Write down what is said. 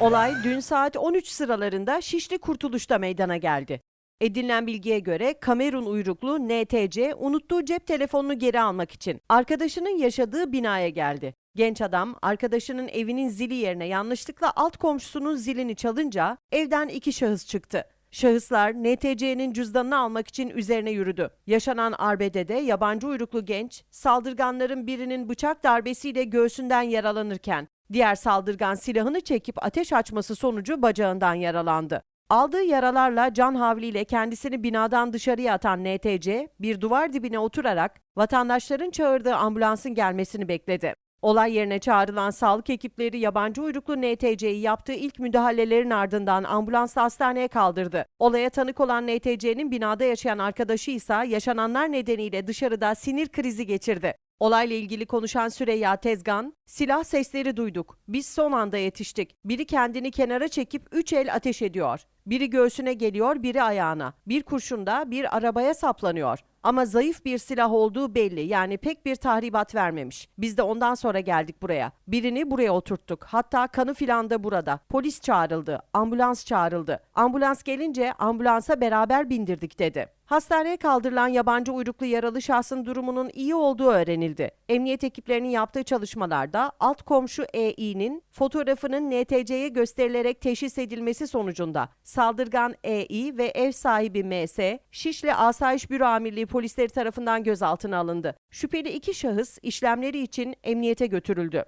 Olay dün saat 13 sıralarında Şişli Kurtuluş'ta meydana geldi. Edinilen bilgiye göre Kamerun uyruklu NTC unuttuğu cep telefonunu geri almak için arkadaşının yaşadığı binaya geldi. Genç adam arkadaşının evinin zili yerine yanlışlıkla alt komşusunun zilini çalınca evden iki şahıs çıktı. Şahıslar NTC'nin cüzdanını almak için üzerine yürüdü. Yaşanan arbedede yabancı uyruklu genç saldırganların birinin bıçak darbesiyle göğsünden yaralanırken diğer saldırgan silahını çekip ateş açması sonucu bacağından yaralandı. Aldığı yaralarla can havliyle kendisini binadan dışarıya atan NTC bir duvar dibine oturarak vatandaşların çağırdığı ambulansın gelmesini bekledi. Olay yerine çağrılan sağlık ekipleri yabancı uyruklu NTC'yi yaptığı ilk müdahalelerin ardından ambulansla hastaneye kaldırdı. Olaya tanık olan NTC'nin binada yaşayan arkadaşı ise yaşananlar nedeniyle dışarıda sinir krizi geçirdi. Olayla ilgili konuşan Süreyya Tezgan, silah sesleri duyduk. Biz son anda yetiştik. Biri kendini kenara çekip üç el ateş ediyor. Biri göğsüne geliyor, biri ayağına. Bir kurşun da bir arabaya saplanıyor. Ama zayıf bir silah olduğu belli. Yani pek bir tahribat vermemiş. Biz de ondan sonra geldik buraya. Birini buraya oturttuk. Hatta kanı filan da burada. Polis çağrıldı. Ambulans çağrıldı. Ambulans gelince ambulansa beraber bindirdik dedi. Hastaneye kaldırılan yabancı uyruklu yaralı şahsın durumunun iyi olduğu öğrenildi. Emniyet ekiplerinin yaptığı çalışmalarda alt komşu Eİ'nin fotoğrafının NTC'ye gösterilerek teşhis edilmesi sonucunda saldırgan Eİ ve ev sahibi MS, Şişli Asayiş Büro Amirliği polisleri tarafından gözaltına alındı. Şüpheli iki şahıs işlemleri için emniyete götürüldü.